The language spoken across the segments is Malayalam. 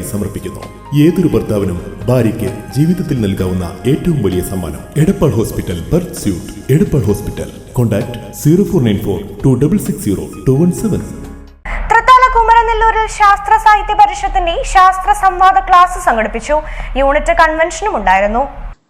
നിങ്ങൾക്കായി സമർപ്പിക്കുന്നു. ഏതൊരു ഭർത്താവിനും ഭാര്യയ്ക്ക് ജീവിതത്തിൽ നൽകാവുന്ന ഏറ്റവും വലിയ സമ്മാനം Edappal hospital birth suite. Edappal hospital. Contact zero four nine four two double six zero two one seven. കുമരനെല്ലൂരിൽ ശാസ്ത്ര സാഹിത്യ പരിഷത്തിന്റെ ശാസ്ത്ര സംവാദ ക്ലാസ് സംഘടിപ്പിച്ചു. യൂണിറ്റ് കൺവെൻഷനും ഉണ്ടായിരുന്നു.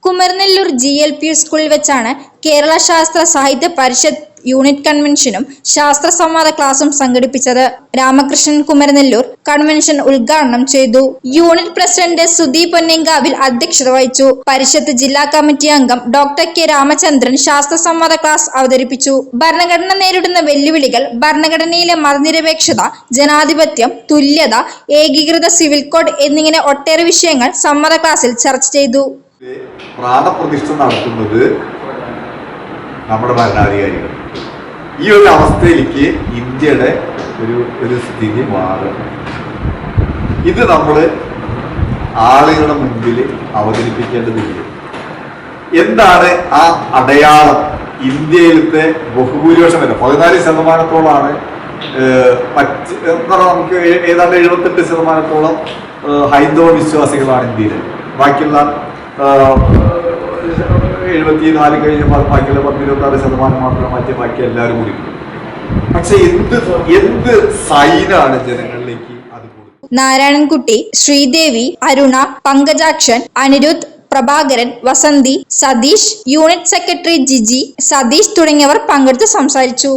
കുമരനെല്ലൂർ ജി എൽ പി സ്കൂളിൽ വെച്ചാണ് കേരള ശാസ്ത്ര സാഹിത്യ പരിഷത്ത് യൂണിറ്റ് കൺവെൻഷനും ശാസ്ത്ര സംവാദ ക്ലാസും സംഘടിപ്പിച്ചത്. രാമകൃഷ്ണൻ കുമരനെല്ലൂർ കൺവെൻഷൻ ഉദ്ഘാടനം ചെയ്തു. യൂണിറ്റ് പ്രസിഡന്റ് സുധി പൊന്നേങ്കാവിൽ അധ്യക്ഷത വഹിച്ചു. പരിഷത്ത് ജില്ലാ കമ്മിറ്റി അംഗം ഡോക്ടർ കെ രാമചന്ദ്രൻ ശാസ്ത്ര സംവാദ ക്ലാസ് അവതരിപ്പിച്ചു. ഭരണഘടന നേരിടുന്ന വെല്ലുവിളികൾ ഭരണഘടനയിലെ മതനിരപേക്ഷത ജനാധിപത്യം തുല്യത ഏകീകൃത സിവിൽ കോഡ് എന്നിങ്ങനെ ഒട്ടേറെ വിഷയങ്ങൾ സംവാദ ക്ലാസ്സിൽ ചർച്ച ചെയ്തു. പ്രാണപ്രതിഷ്ഠ നടത്തുന്നത് നമ്മുടെ ഭരണാധികാരികൾ. ഈ ഒരു അവസ്ഥയിലേക്ക് ഇന്ത്യയുടെ ഒരു ഒരു സ്ഥിതി മാറും. ഇത് നമ്മൾ ആളുകളുടെ മുമ്പിൽ അവതരിപ്പിക്കേണ്ടതില്ല. എന്താണ് ആ അടയാളം? ഇന്ത്യയിലത്തെ ബഹുഭൂരിപക്ഷം വരെ പതിനാല് ശതമാനത്തോളമാണ് പറയുക നമുക്ക് ഏതാണ്ട് എഴുപത്തെട്ട് ശതമാനത്തോളം ഹൈന്ദവ വിശ്വാസികളാണ് ഇന്ത്യയിൽ ബാക്കിയുള്ള എഴുപത്തി നാല് കഴിഞ്ഞ ബാക്കിയുള്ള പത്ത് ഇരുപത്തി ആറ് ശതമാനം മാത്രം മറ്റേ ബാക്കി എല്ലാവരും കൂടി പക്ഷെ എന്ത് എന്ത് സൈനാണ് ജനങ്ങളിലേക്ക് അത് നാരായണൻകുട്ടി ശ്രീദേവി അരുണ പങ്കജാക്ഷൻ അനിരുദ്ധ് പ്രഭാകരൻ വസന്തി സതീഷ് യൂണിറ്റ് സെക്രട്ടറി ജിജി സതീഷ് തുടങ്ങിയവർ പങ്കെടുത്ത് സംസാരിച്ചു.